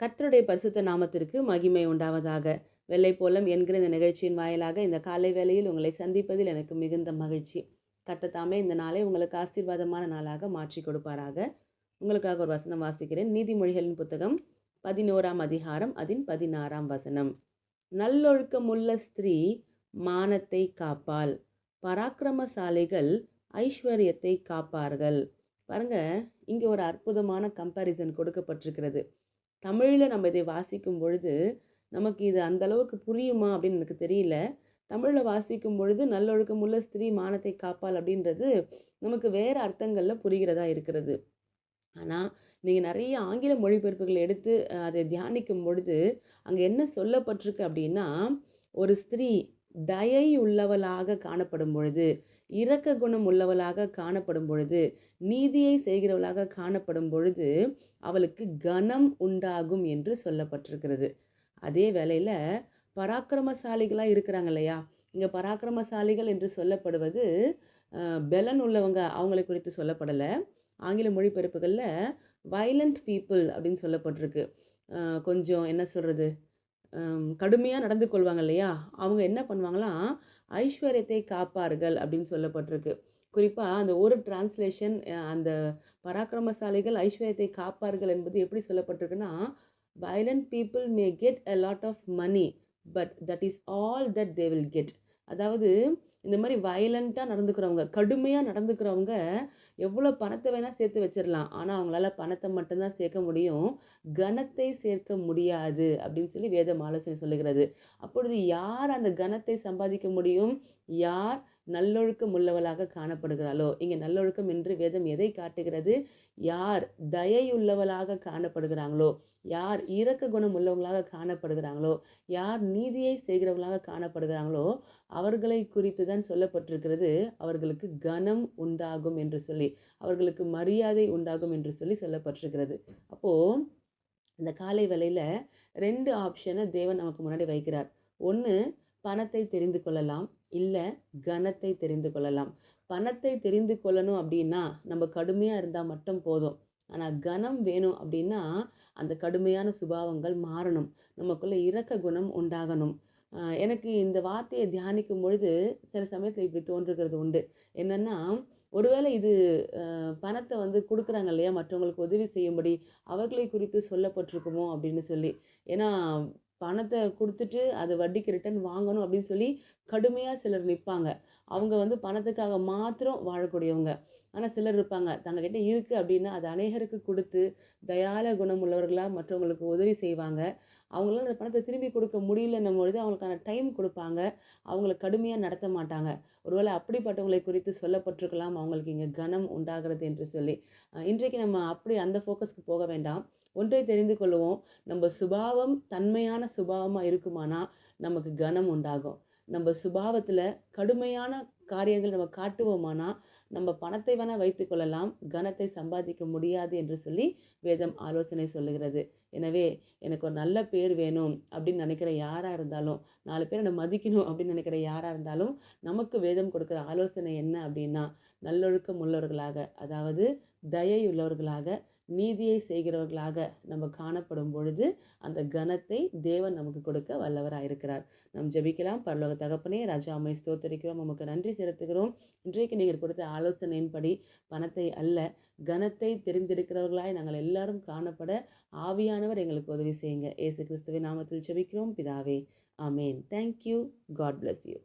கர்த்தருடைய பரிசுத்த நாமத்திற்கு மகிமை உண்டாவதாக. வெள்ளை போலம் என்கிற இந்த நிகழ்ச்சியின் வாயிலாக இந்த காலை வேளையில் உங்களை சந்திப்பதில் எனக்கு மிகுந்த மகிழ்ச்சி. கத்தத்தாமே இந்த நாளை உங்களுக்கு ஆசீர்வாதமான நாளாக மாற்றி கொடுப்பாராக. உங்களுக்காக ஒரு வசனம் வாசிக்கிறேன். நீதிமொழிகளின் புத்தகம் பதினோராம் அதிகாரம் அதன் பதினாறாம் வசனம். நல்லொழுக்கமுள்ள ஸ்திரீ மானத்தை காப்பாள். பராக்கிரமசாலிகள் ஐஸ்வர்யத்தை காப்பார்கள். பாருங்க இங்கே ஒரு அற்புதமான கம்பேரிசன் கொடுக்கப்பட்டிருக்கிறது. தமிழில் நம்ம இதை வாசிக்கும் பொழுது நமக்கு இது அந்த அளவுக்கு புரியுமா அப்படின்னு எனக்கு தெரியல. தமிழில் வாசிக்கும் பொழுது நல்லொழுக்கமுள்ள ஸ்திரீ மானத்தை காப்பாள் அப்படின்றது நமக்கு வேறு அர்த்தங்களில் புரிகிறதா இருக்கிறது. ஆனால் நீங்கள் நிறைய ஆங்கில மொழிபெயர்ப்புகள் எடுத்து அதை தியானிக்கும் பொழுது அங்கே என்ன சொல்லப்பட்டிருக்கு அப்படின்னா ஒரு ஸ்திரீ தயை உள்ளவளாக காணப்படும் பொழுது இரக்க குணம் உள்ளவளாக காணப்படும் பொழுது நீதியை செய்கிறவளாக காணப்படும் பொழுது அவளுக்கு கனம் உண்டாகும் என்று சொல்லப்பட்டிருக்கிறது. அதே வேளையில் பராக்கிரமசாலிகளாக இருக்கிறாங்க இல்லையா? இங்கே பராக்கிரமசாலிகள் என்று சொல்லப்படுவது பெலன் உள்ளவங்க அவங்களை குறித்து சொல்லப்படலை. ஆங்கில மொழிபெயர்ப்புகளில் வயலண்ட் பீப்புள் அப்படின்னு சொல்லப்பட்டிருக்கு. கொஞ்சம் என்ன சொல்கிறது கடுமையாக நடந்து கொள்வாங்க இல்லையா? அவங்க என்ன பண்ணுவாங்களாம் ஐஸ்வர்யத்தை காப்பார்கள் அப்படின்னு சொல்லப்பட்டிருக்கு. குறிப்பாக அந்த ஒரு டிரான்ஸ்லேஷன் அந்த பராக்கிரமசாலிகள் ஐஸ்வர்யத்தை காப்பார்கள் என்பது எப்படி சொல்லப்பட்டிருக்குன்னா violent people may get a lot of money but that is all that they will get அதாவது இந்த மாதிரி வயலண்ட்டாக நடந்துக்கிறவங்க கடுமையாக நடந்துக்கிறவங்க எவ்வளோ பணத்தை வேணால் சேர்த்து வச்சிடலாம் ஆனால் அவங்களால பணத்தை மட்டும்தான் சேர்க்க முடியும். கனத்தை சேர்க்க முடியாது அப்படின்னு சொல்லி வேதம் ஆலோசனை சொல்லுகிறது. அப்பொழுது யார் அந்த கனத்தை சம்பாதிக்க முடியும்? யார் நல்லொழுக்கம் உள்ளவளாக காணப்படுகிறாளோ? இங்கே நல்லொழுக்கம் என்று வேதம் எதை காட்டுகிறது? யார் தயையுள்ளவளாக காணப்படுகிறாங்களோ? யார் இரக்க குணம் உள்ளவங்களாக காணப்படுகிறாங்களோ? யார் நீதியை செய்கிறவங்களாக காணப்படுகிறாங்களோ? அவர்களை குறித்து தான் சொல்லப்பட்டிருக்கிறது. அவர்களுக்கு கனம் உண்டாகும் என்று சொல்லி அவர்களுக்கு மரியாதை உண்டாகும் என்று சொல்லி சொல்லப்பட்டிருக்கிறது. அப்போது இந்த காலை வேலையில் ரெண்டு ஆப்ஷனை தேவன் நமக்கு முன்னாடி வைக்கிறார். ஒன்று பணத்தை தெரிந்து கொள்ளலாம் இல்லை கனத்தை தெரிந்து கொள்ளலாம். பணத்தை தெரிந்து கொள்ளணும் அப்படின்னா நம்ம கடுமையாக இருந்தால் மட்டும் போதும். ஆனால் கனம் வேணும் அப்படின்னா அந்த கடுமையான சுபாவங்கள் மாறணும். நமக்குள்ளே இரக்க குணம் உண்டாகணும். எனக்கு இந்த வார்த்தையை தியானிக்கும் பொழுது சில சமயத்தில் இப்படி தோன்றுகிறது உண்டு. என்னென்னா ஒருவேளை இது பணத்தை வந்து கொடுக்குறாங்க இல்லையா? மற்றவங்களுக்கு உதவி செய்யும்படி அவர்களை குறித்து சொல்லப்பட்டிருக்குமோ அப்படின்னு சொல்லி. ஏன்னா பணத்தை கொடுத்துட்டு அது வட்டிக்கு ரிட்டர்ன் வாங்கணும் அப்படின்னு சொல்லி கடுமையாக சிலர் நிற்பாங்க அவங்க வந்து பணத்துக்காக மாத்திரம் வாழக்கூடியவங்க. ஆனால் சிலர் இருப்பாங்க. தங்ககிட்ட இருக்குது அப்படின்னா அது அநேகருக்கு கொடுத்து தயால குணம் உள்ளவர்களாக மற்றவங்களுக்கு உதவி செய்வாங்க. அவங்களால அந்த பணத்தை திரும்பி கொடுக்க முடியலன்னும் பொழுது அவங்களுக்கான டைம் கொடுப்பாங்க. அவங்கள கடுமையாக நடத்த மாட்டாங்க. ஒருவேளை அப்படிப்பட்டவங்களை குறித்து சொல்லப்பட்டிருக்கலாம் அவங்களுக்கு இங்கே கனம் உண்டாகிறது என்று சொல்லி. அஹ் இன்றைக்கு நம்ம அப்படி அந்த ஃபோக்கஸ்க்கு போக வேண்டாம். ஒன்றை தெரிந்து கொள்வோம். நம்ம சுபாவம் தன்மையான சுபாவமாக இருக்குமானா நமக்கு கனம் உண்டாகும். நம்ம சுபாவத்தில் கடுமையான காரியங்கள் நம்ம காட்டுவோமானா நம்ம பணத்தை வேணால் வைத்துக்கொள்ளலாம் கனத்தை சம்பாதிக்க முடியாது என்று சொல்லி வேதம் ஆலோசனை சொல்லுகிறது. எனவே எனக்கு ஒரு நல்ல பேர் வேணும் அப்படின்னு நினைக்கிற யாராக இருந்தாலும் நாலு பேர் என்னை மதிக்கணும் அப்படின்னு நினைக்கிற யாராக இருந்தாலும் நமக்கு வேதம் கொடுக்குற ஆலோசனை என்ன அப்படின்னா நல்லொழுக்கம் உள்ளவர்களாக அதாவது தயை உள்ளவர்களாக நீதியை செய்கிறவர்களாக நம்ம காணப்படும் பொழுது அந்த கனத்தை தேவன் நமக்கு கொடுக்க வல்லவராக இருக்கிறார். நம் ஜெபிக்கலாம். பரலோக தகப்பனே ராஜா அம்மை ஸ்தோத்தரிக்கிறோம். நமக்கு நன்றி செலுத்துகிறோம். இன்றைக்கு நீங்கள் கொடுத்த ஆலோசனையின்படி பணத்தை அல்ல கனத்தை தெரிந்திருக்கிறவர்களாய் நாங்கள் எல்லாரும் காணப்பட ஆவியானவர் எங்களுக்கு உதவி செய்யுங்க. ஏசு கிறிஸ்துவின் நாமத்தில் ஜெபிக்கிறோம். பிதாவே ஆமேன். Thank you God bless you